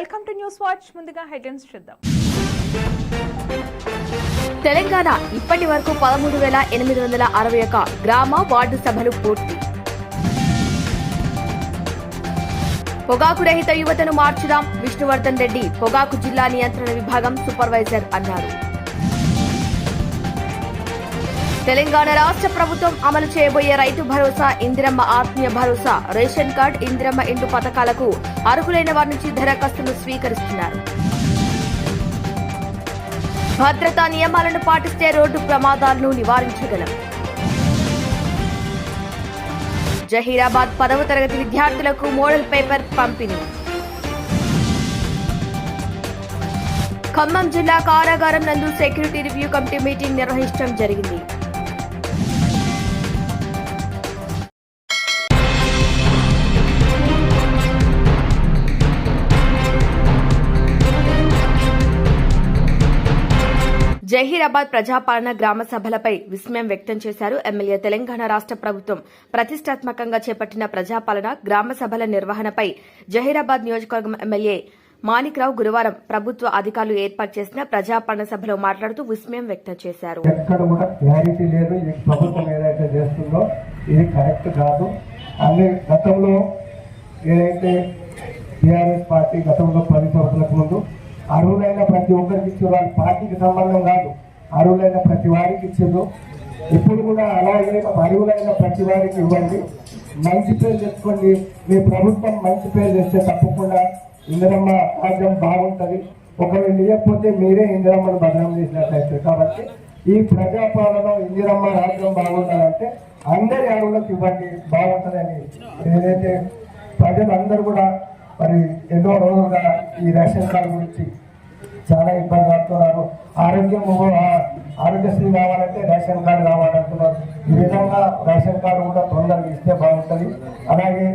Welcome to news watch. ముందుగా headlines చూద్దాం. తెలంగాణ ఇప్పటి వరకు పదమూడు వేల ఎనిమిది వందల అరవై ఒక గ్రామ వార్డు సభలు పూర్తి. పొగాకు రహిత యువతను మార్చుదాం విష్ణువర్ధన్ రెడ్డి పొగాకు జిల్లా నియంత్రణ విభాగం సూపర్వైజర్ అన్నారు. తెలంగాణ రాష్ట్ర ప్రభుత్వం అమలు చేయబోయే రైతు భరోసా ఇందిరమ్మ ఆత్మీయ భరోసా రేషన్ కార్డ్ ఇందిరమ్మ ఇంటి పథకాలకు అర్హులైన వారి నుంచి దరఖాస్తులు స్వీకరిస్తున్నారు. భద్రతా నియమాలను పాటిస్తే రోడ్డు ప్రమాదాలను నివారించగలం. జహీరాబాద్ పదవ తరగతి విద్యార్థులకు మోడల్ పేపర్ పంపిణీ. ఖమ్మం జిల్లా కారాగారం నందు సెక్యూరిటీ రివ్యూ కమిటీ మీటింగ్ నిర్వహించడం జరిగింది. జహీరాబాద్ ప్రజాపాలన గ్రామ సభలపై విస్మయం వ్యక్తం చేశారు ఎమ్మెల్యే తెలంగాణ రాష్ట్ర ప్రభుత్వం. ప్రతిష్టాత్మకంగా చేపట్టిన ప్రజాపాలన గ్రామ సభల నిర్వహణపై జహీరాబాద్ నియోజకవర్గం ఎమ్మెల్యే మాణిక్రావు గురువారం ప్రభుత్వ అధికారులు ఏర్పాటు చేసిన ప్రజాపాలన సభలో మాట్లాడుతూ విస్మయం వ్యక్తం చేశారు. ఏదైతే ఇది కరెక్ట్ కాదు. గతంలో ఏదైతే టీఆర్ఎస్ పార్టీ గతంలో పది సంవత్సరాలకు ముందు అర్హులైన ప్రతి ఒక్కరికి ఇచ్చారు వాళ్ళ పార్టీకి సంబంధం కాదు. అర్హులైన ప్రతి వారికి ఇచ్చారు ఇప్పుడు కూడా అలాగే అర్హులైన ప్రతి వారికి ఇవ్వండి. మంచి పేరు తెచ్చుకోండి. మీ ప్రభుత్వం మంచి పేరు తెస్తే తప్పకుండా ఇందిరమ్మ రాజ్యం బాగుంటుంది. ఒకవేళ ఇవ్వకపోతే మీరే ఇందిరమ్మను భద్రం చేసినట్లయితే. కాబట్టి ఈ ప్రజాపాలన ఇందిరమ్మ రాజ్యం బాగుండాలంటే అందరి అరువులకు ఇవ్వండి. బాగుంటుందని ఏదైతే ప్రజలందరూ కూడా మరి ఎన్నో రోజులుగా ఈ రేషన్ కార్డు గురించి చాలా ఇబ్బంది పడుతున్నారు. ఆరోగ్యం ఆరోగ్యశ్రీ కావాలంటే రేషన్ కార్డు కావాలంటున్నారు. ఈ విధంగా రేషన్ కార్డు కూడా తొందరగా ఇస్తే బాగుంటుంది. అలాగే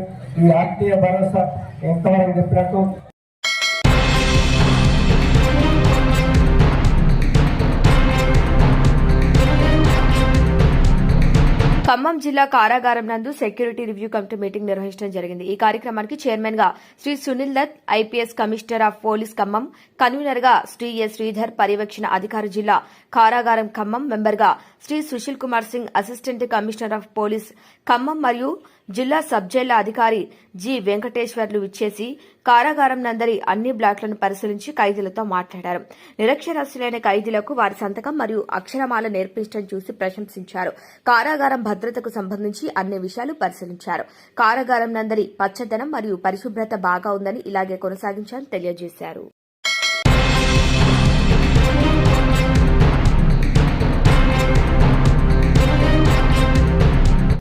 ఈ ఆత్మీయ భరోసా ఎంతవరకు చెప్పినట్టు ఖమ్మం జిల్లా కారాగారం నందు సెక్యూరిటీ రివ్యూ కమిటీ మీటింగ్ నిర్వహించడం జరిగింది. ఈ కార్యక్రమానికి చైర్మన్గా Shri Sunil Dutt IPS commissioner of police Khammam కన్వీనర్గా శ్రీ ఎస్ శ్రీధర్ పర్యవేక్షణ అధికారి జిల్లా కారాగారం ఖమ్మం మెంబర్గా Shri Sushil Kumar Singh assistant commissioner of police Khammam మరియు జిల్లా సబ్ జైళ్ళ అధికారి జి వెంకటేశ్వర్లు విచ్చేసి కారాగారం నందరి అన్ని బ్లాక్లను పరిశీలించి ఖైదీలతో మాట్లాడారు. నిరక్షరాస్యులైన ఖైదీలకు వారి సంతకం మరియు అక్షరమాల నేర్పించడం చూసి ప్రశంసించారు. కారాగారం భద్రతకు సంబంధించి అన్ని విషయాలు పరిశీలించారు. కారాగారం నందరి పచ్చదనం మరియు పరిశుభ్రత బాగా ఉందని ఇలాగే కొనసాగించాలని తెలియజేశారు.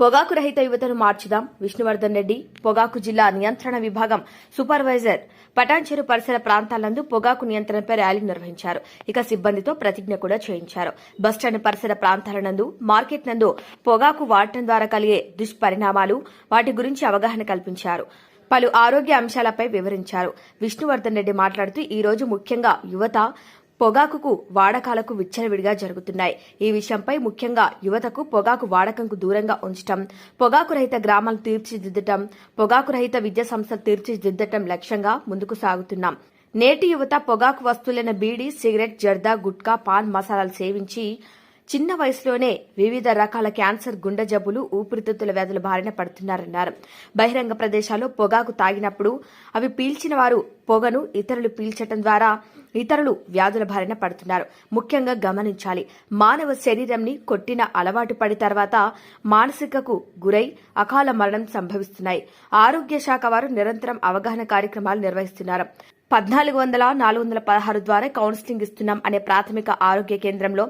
పొగాకు రహిత యువతను మార్చుదాం. విష్ణువర్ధన్ రెడ్డి పొగాకు జిల్లా నియంత్రణ విభాగం సూపర్వైజర్ పటాన్చెరు పరిసర ప్రాంతాలందు పొగాకు నియంత్రణపై ర్యాలీ నిర్వహించారు. ఇక సిబ్బందితో ప్రతిజ్ఞ కూడా చేయించారు. బస్టాండ్ పరిసర ప్రాంతాల నందు మార్కెట్ నందు పొగాకు వాడటం ద్వారా కలిగే దుష్పరిణామాలు వాటి గురించి అవగాహన కల్పించారు. పలు ఆరోగ్య అంశాలపై వివరించారు. విష్ణువర్ధన్ రెడ్డి మాట్లాడుతూ ఈ రోజు ముఖ్యంగా యువత పొగాకుకు వాడకాలకు విచ్చలవిడిగా జరుగుతున్నాయి. ఈ విషయంపై ముఖ్యంగా యువతకు పొగాకు వాడకంకు దూరంగా ఉంచటం పొగాకు రహిత గ్రామాలు తీర్చిదిద్దటం పొగాకు రహిత విద్యా సంస్థలు తీర్చిదిద్దటం లక్ష్యంగా ముందుకు సాగుతున్నాం. నేటి యువత పొగాకు వస్తువులైన బీడీ సిగరెట్ జర్దా గుట్కా పాన్ మసాలాలు సేవించి చిన్న వయసులోనే వివిధ రకాల క్యాన్సర్ గుండె జబ్బులు ఊపిరితిత్తుల వ్యాధుల బారిన పడుతున్నారన్నారు. బహిరంగ ప్రదేశాల్లో పొగాకు తాగినప్పుడు అవి పీల్చిన వారు పొగను ఇతరులు పీల్చటం ద్వారా ఇతరులు వ్యాధుల బారిన పడుతున్నారు. ముఖ్యంగా గమనించాలి. మానవ శరీరంని కొట్టిన అలవాటు పడి తర్వాత మానసికకు గురై అకాల మరణం సంభవిస్తున్నాయి. ఆరోగ్య శాఖ వారు నిరంతరం అవగాహన కార్యక్రమాలు నిర్వహిస్తున్నారు. పద్నాలుగు వందల నాలుగు వందల పదహారు ద్వారా కౌన్సిలింగ్ ఇస్తున్నాం అనే ప్రాథమిక ఆరోగ్య కేంద్రంలో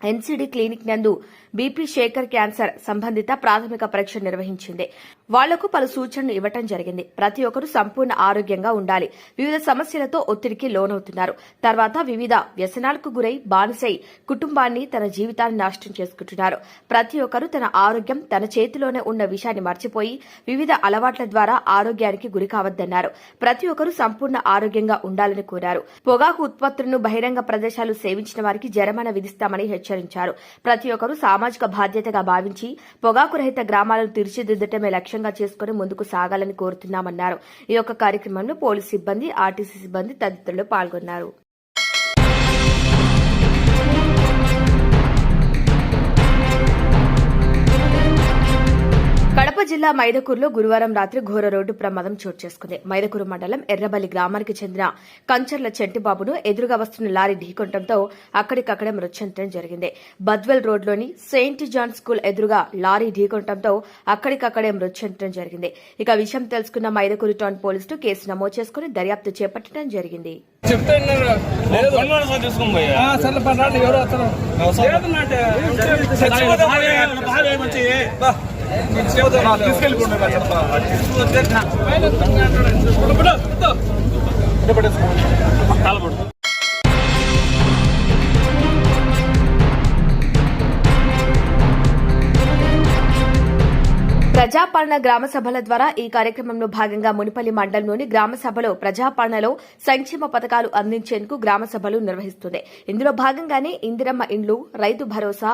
ఎన్సీడీ క్లినిక్ నందు బీపీ శేఖర్ క్యాన్సర్ సంబంధిత ప్రాథమిక పరీక్ష నిర్వహించింది. వాళ్ళకు పలు సూచనలు ఇవ్వటం జరిగింది. ప్రతి ఒక్కరూ సంపూర్ణ ఆరోగ్యంగా ఉండాలి. వివిధ సమస్యలతో ఒత్తిడికి లోనవుతున్నారు. తర్వాత వివిధ వ్యసనాలకు గురై బానిసై కుటుంబాన్ని తన జీవితాన్ని నాశనం చేసుకుంటున్నారు. ప్రతి ఒక్కరూ తన ఆరోగ్యం తన చేతిలోనే ఉన్న విషయాన్ని మర్చిపోయి వివిధ అలవాట్ల ద్వారా ఆరోగ్యానికి గురి కావద్దన్నారు. ప్రతి ఒక్కరూ సంపూర్ణ ఆరోగ్యంగా ఉండాలని కోరారు. పొగాకు ఉత్పత్తులను బహిరంగ ప్రదేశాలు సేవించిన వారికి జరిమానా విధిస్తామని హెచ్చరించారు. ప్రతి ఒక్కరూ సామాజిక సామాజిక బాధ్యతగా భావించి పొగాకు రహిత గ్రామాలను తీర్చిదిద్దటమే లక్ష్యంగా చేసుకుని ముందుకు సాగాలని కోరుతున్నామన్నారు. ఈ యొక్క కార్యక్రమంలో పోలీసు సిబ్బంది ఆర్టీసీ సిబ్బంది తదితరులు పాల్గొన్నారు. కడప జిల్లా మైదకూరులో గురువారం రాత్రి ఘోర రోడ్డు ప్రమాదం చోటు చేసుకుంది. మైదకూరు మండలం ఎర్రబల్లి గ్రామానికి చెందిన కంచర్ల చెంటిబాబును ఎదురుగా వస్తున్న లారీ ఢీకొనడంతో అక్కడికక్కడే మృతి చెందడం జరిగింది. బద్వెల్ రోడ్లోని సెయింట్ జాన్ స్కూల్ ఎదురుగా లారీ ఢీకొనడంతో అక్కడికక్కడే మృతి చెందడం జరిగింది. ఇక విషయం తెలుసుకున్న మైదకూరు టౌన్ పోలీసులు కేసు నమోదు చేసుకుని దర్యాప్తు చేపట్టడం జరిగింది. చెప్తే తీసుకెళ్ళిపోండి ప్రజాపాలన గ్రామ సభల ద్వారా ఈ కార్యక్రమంలో భాగంగా మునిపల్లి మండలంలోని గ్రామ సభలో ప్రజాపాలనలో సంక్షేమ పథకాలు అందించేందుకు గ్రామ సభలు నిర్వహిస్తుంది ఇందులో భాగంగానే ఇందిరమ్మ ఇండ్లు రైతు భరోసా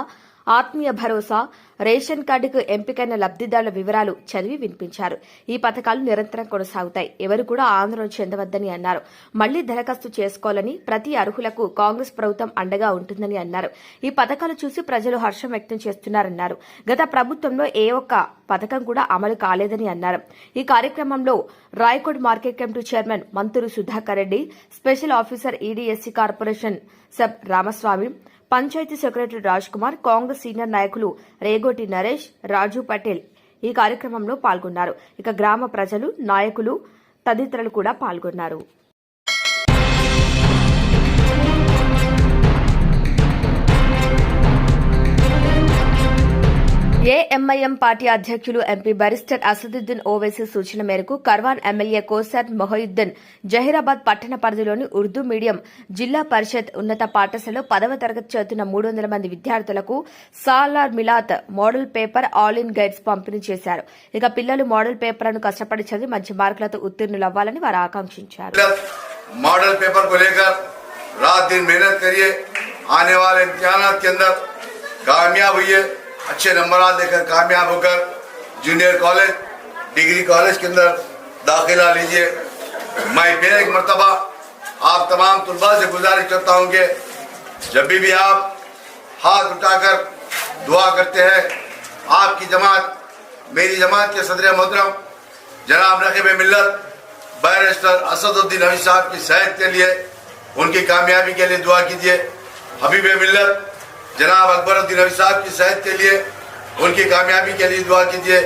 ఆత్మీయ భరోసా రేషన్ కార్డుకు ఎంపికైన లబ్దిదారుల వివరాలు చదివి వినిపించారు. ఈ పథకాలు నిరంతరం కొనసాగుతాయి. ఎవరు కూడా ఆందోళన చెందవద్దని అన్నారు. మళ్ళీ దరఖాస్తు చేసుకోవాలని ప్రతి అర్హులకు కాంగ్రెస్ ప్రభుత్వం అండగా ఉంటుందని అన్నారు. ఈ పథకాలు చూసి ప్రజలు హర్షం వ్యక్తం చేస్తున్నారన్నారు. గత ప్రభుత్వంలో ఏ ఒక్క పథకం కూడా అమలు కాలేదని అన్నారు. ఈ కార్యక్రమంలో Raikode market committee chairman Manthuru Sudhakar Reddy special officer EDSC corporation sub Ramaswamy panchayat secretary Raj Kumar Congress senior నాయకులు రేగోటి నరేష్ రాజు పటేల్ ఈ కార్యక్రమంలో పాల్గొన్నారు. ఇక గ్రామ ప్రజలు నాయకులు తదితరులు కూడా పాల్గొన్నారు. ఏఎంఐఎం పార్టీ అధ్యక్షులు ఎంపీ బరిస్టర్ అసదుద్దీన్ ఓవైసీ సూచన మేరకు కర్వాన్ ఎమ్మెల్యే కోసార్ మొహయుద్దీన్ జహీరాబాద్ పట్టణ పరిధిలోని ఉర్దూ మీడియం జిల్లా పరిషత్ ఉన్నత పాఠశాలలో పదవ తరగతి చదువుతున్న మూడు వందల మంది విద్యార్థులకు Salar Millat model paper all in guides పంపిణీ చేశారు ఇక పిల్లలు మోడల్ పేపర్లను కష్టపడి చదివి మంచి మార్కులతో ఉత్తీర్ణులవ్వాలని వారు ఆకాంక్షించారు मॉडल पेपर को लेकर रात दिन मेहनत करिए आने वाले इम्तिहान के अंदर कामयाब हुई اچھے نمبرات دے کر کامیاب ہو کر جونیئر کالج ڈگری کالج کے اندر داخلہ لیجیے۔ میں پھر ایک مرتبہ آپ تمام طلباء سے گزارش کرتا ہوں کہ جب بھی بھی آپ ہاتھ اٹھا کر دعا کرتے ہیں، آپ کی جماعت، میری جماعت کے صدر محترم جناب رقیب ملت بیرسٹر اسد الدین حمی صاحب کی صحت کے لیے ان کی کامیابی کے لیے دعا کیجیے حبیب ملت جناب اکبر الدین روی صاحب کی صحت کے لیے ان کی کامیابی کے لیے دعا کیجیے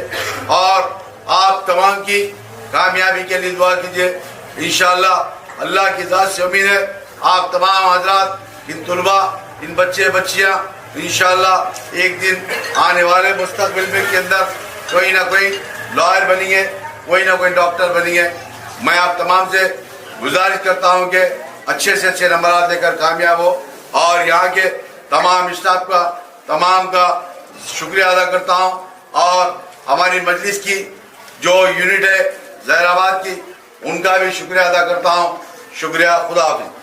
اور آپ تمام کی کامیابی کے لیے دعا کیجیے انشاءاللہ اللہ کی ذات سے امید ہے آپ تمام حضرات، ان طلبہ، ان بچے، بچیاں، انشاءاللہ ایک دن آنے والے مستقبل میں کے اندر کوئی نہ کوئی لائر بنیں گے کوئی نہ کوئی ڈاکٹر بنیں گے میں آپ تمام سے گزارش کرتا ہوں کہ اچھے سے اچھے نمبرات دے کر کامیاب ہو اور یہاں کے تمام اسٹاف کا، تمام کا شکریہ ادا کرتا ہوں۔ اور ہماری مجلس کی جو یونٹ ہے زہر آباد کی، ان کا بھی شکریہ ادا کرتا ہوں۔ شکریہ، خدا حافظ۔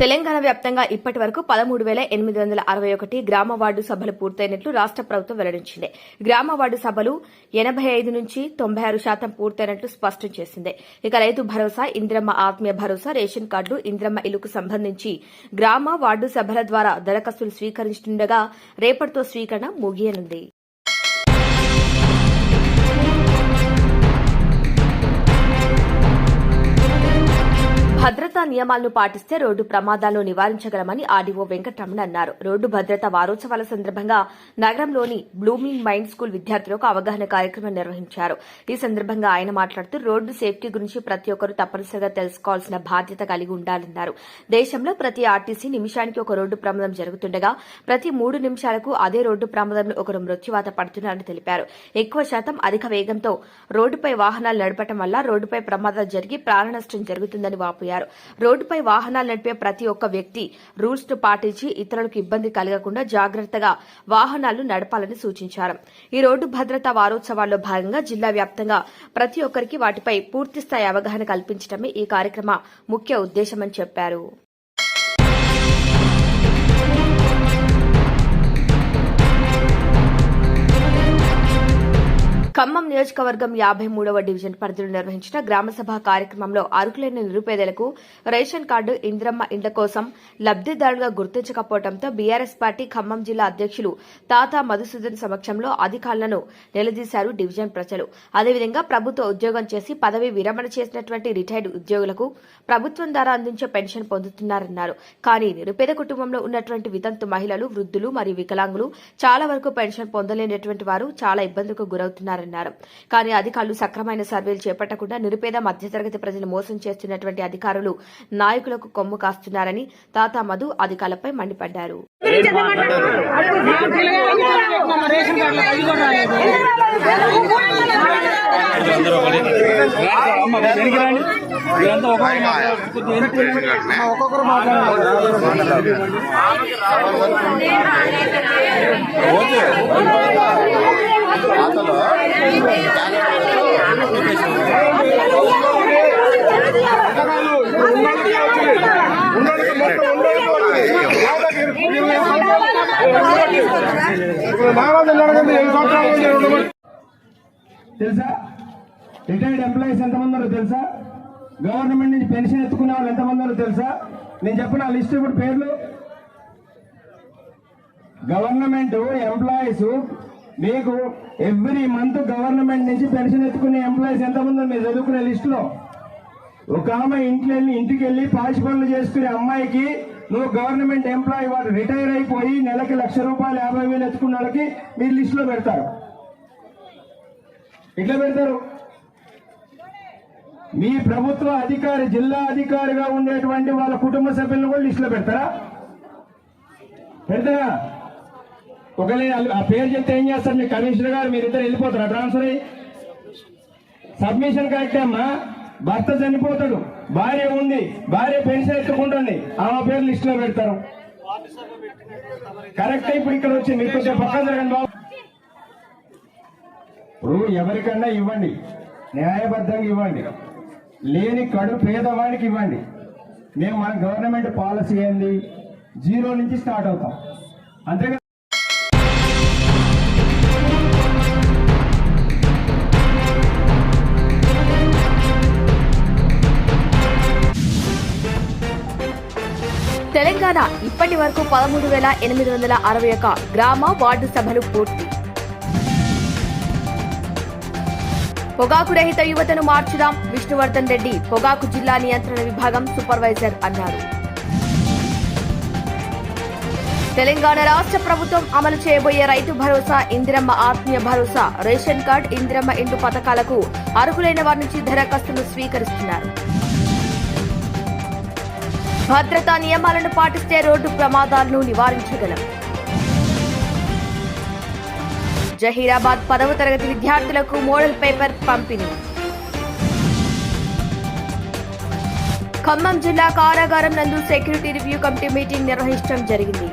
తెలంగాణ వ్యాప్తంగా ఇప్పటి వరకు పదమూడు వేల ఎనిమిది వందల అరవై ఒకటి గ్రామ వార్డు సభలు పూర్తయినట్లు రాష్ట ప్రభుత్వం వెల్లడించింది. గ్రామ వార్డు సభలు ఎనబై ఐదు నుంచి తొంభై ఆరు శాతం పూర్తయినట్లు స్పష్టం చేసింది. ఇక రైతు భరోసా ఇంద్రమ్మ ఆత్మీయ భరోసా రేషన్ కార్డులు ఇంద్రమ్మ ఇల్లుకు సంబంధించి గ్రామ వార్డు సభల ద్వారా దరఖాస్తులు స్వీకరించుండగా రేపటితో స్వీకరణ ముగియనుంది. భద్రతా నియమాలను పాటిస్తే రోడ్డు ప్రమాదాలను నివారించగలమని ఆర్డీఓ వెంకటరమణ అన్నారు. రోడ్డు భద్రత వారోత్సవాల సందర్భంగా నగరంలోని బ్లూమింగ్ మైండ్ స్కూల్ విద్యార్థులకు అవగాహన కార్యక్రమం నిర్వహించారు. ఈ సందర్భంగా ఆయన మాట్లాడుతూ రోడ్డు సేఫ్టీ గురించి ప్రతి ఒక్కరూ తప్పనిసరిగా తెలుసుకోవాల్సిన బాధ్యత కలిగి ఉండాలన్నారు. దేశంలో ప్రతి ఆర్టీసీ నిమిషానికి ఒక రోడ్డు ప్రమాదం జరుగుతుండగా ప్రతి మూడు నిమిషాలకు అదే రోడ్డు ప్రమాదంలో ఒకరు మృత్యువాత పడుతున్నారని తెలిపారు. ఎక్కువ శాతం అధిక వేగంతో రోడ్డుపై వాహనాలు నడపడం వల్ల రోడ్డుపై ప్రమాదాలు జరిగి ప్రాణ నష్టం జరుగుతుందని వాపోయారు. వాపోయారు రోడ్డుపై వాహనాలు నడిపే ప్రతి ఒక్క వ్యక్తి రూల్స్ను పాటించి ఇతరులకు ఇబ్బంది కలగకుండా జాగ్రత్తగా వాహనాలు నడపాలని సూచించారు. ఈ రోడ్డు భద్రతా వారోత్సవాల్లో భాగంగా జిల్లా వ్యాప్తంగా ప్రతి ఒక్కరికి వాటిపై పూర్తిస్థాయి అవగాహన కల్పించడమే ఈ కార్యక్రమ ముఖ్య ఉద్దేశమని చెప్పారు. ఖమ్మం నియోజకవర్గం యాభై మూడవ డివిజన్ పరిధిలో నిర్వహించిన గ్రామసభ కార్యక్రమంలో అరుకులేని నిరుపేదలకు రేషన్ కార్డు ఇంద్రమ్మ ఇండ్ల కోసం లబ్దిదారులుగా గుర్తించకపోవడంతో బీఆర్ఎస్ పార్టీ ఖమ్మం జిల్లా అధ్యక్షులు తాతా మధుసూదన్ సమక్షంలో అధికారులను నిలదీశారు డివిజన్ ప్రజలు. అదేవిధంగా ప్రభుత్వ ఉద్యోగం చేసి పదవి విరమణ చేసినటువంటి రిటైర్డ్ ఉద్యోగులకు ప్రభుత్వం ద్వారా అందించే పెన్షన్ పొందుతున్నారన్నారు. కానీ నిరుపేద కుటుంబంలో ఉన్నటువంటి వితంతు మహిళలు వృద్ధులు మరియు వికలాంగులు చాలా వరకు పెన్షన్ పొందలేనటువంటి వారు చాలా ఇబ్బందులకు గురవుతున్నారు చేస్తున్నారన్నారు కానీ అధికారులు సక్రమైన సర్వేలు చేపట్టకుండా నిరుపేద మధ్యతరగతి ప్రజలు మోసం చేస్తున్నటువంటి అధికారులు నాయకులకు కొమ్ము కాస్తున్నారని తాతా మధు అధికారులపై మండిపడ్డారు. తెలుసా రిటైర్డ్ ఎంప్లాయీస్ ఎంతమంది ఉన్నారో తెలుసా గవర్నమెంట్ నుంచి పెన్షన్ ఎత్తుకునే వాళ్ళు ఎంతమంది ఉన్నారో తెలుసా నేను చెప్పిన లిస్ట్ ఇప్పుడు పేర్లు గవర్నమెంట్ ఎంప్లాయీస్ మీకు ఎవ్రీ మంత్ గవర్నమెంట్ నుంచి పెన్షన్ ఎత్తుకునే ఎంప్లాయీస్ ఎంతమంది మీరు చదువుకునే లిస్టులో ఒక ఆమె ఇంట్లో వెళ్ళి ఇంటికి వెళ్ళి పాచి పనులు చేసుకునే అమ్మాయికి నువ్వు గవర్నమెంట్ ఎంప్లాయీ వాడు రిటైర్ అయిపోయి నెలకి లక్ష రూపాయలు యాభై వేలు ఎత్తుకున్న వాళ్ళకి మీరు లిస్టులో పెడతారు. ఇట్లా పెడతారు? మీ ప్రభుత్వ అధికారి జిల్లా అధికారిగా ఉండేటువంటి వాళ్ళ కుటుంబ సభ్యులను కూడా లిస్టులో పెడతారా? పెడతారా? ఒకవేళ ఆ పేరు చెప్తే ఏం చేస్తారు? మీ కమిషనర్ గారు మీరిద్దరు వెళ్ళిపోతారా. ట్రాన్స్ఫర్ అయ్యి. సబ్మిషన్ కరెక్ట్ అమ్మా. భర్త చనిపోతాడు. భార్య ఉంది. భార్య పెన్షన్ ఎత్తుకుంటుంది. ఆమె పేరు లిస్ట్లో పెడతారు. కరెక్ట్ ఇప్పుడు ఇక్కడ వచ్చి మీరు కొంచెం పక్కన జరగండి బాబు. ఇప్పుడు ఎవరికన్నా ఇవ్వండి. న్యాయబద్ధంగా ఇవ్వండి. లేని కడు పేదవాడికి ఇవ్వండి. మేము మన గవర్నమెంట్ పాలసీ ఏంది? జీరో నుంచి స్టార్ట్ అవుతాం. అంతేగా తెలంగాణ ఇప్పటి వరకు పదమూడు వేల ఎనిమిది వందల అరవై ఒక గ్రామ వార్డు సభలు పూర్తి. పొగాకు రహిత యువతను మార్చుదాం విష్ణువర్ధన్ రెడ్డి పొగాకు జిల్లా నియంత్రణ విభాగం సూపర్వైజర్ అన్నారు. తెలంగాణ రాష్ట్ర ప్రభుత్వం అమలు చేయబోయే రైతు భరోసా ఇందిరమ్మ ఆత్మీయ భరోసా రేషన్ కార్డ్ ఇందిరమ్మ ఇండు పథకాలకు అర్హులైన వారి నుంచి దరఖాస్తులు స్వీకరిస్తున్నారు. భద్రతా నియమాలను పాటిస్తే రోడ్డు ప్రమాదాలను నివారించగలం. జహీరాబాద్ పదవ తరగతి విద్యార్థులకు మోడల్ పేపర్ పంపిణీ. ఖమ్మం జిల్లా కారాగారం నందు సెక్యూరిటీ రివ్యూ కమిటీ మీటింగ్ నిర్వహించడం జరిగింది.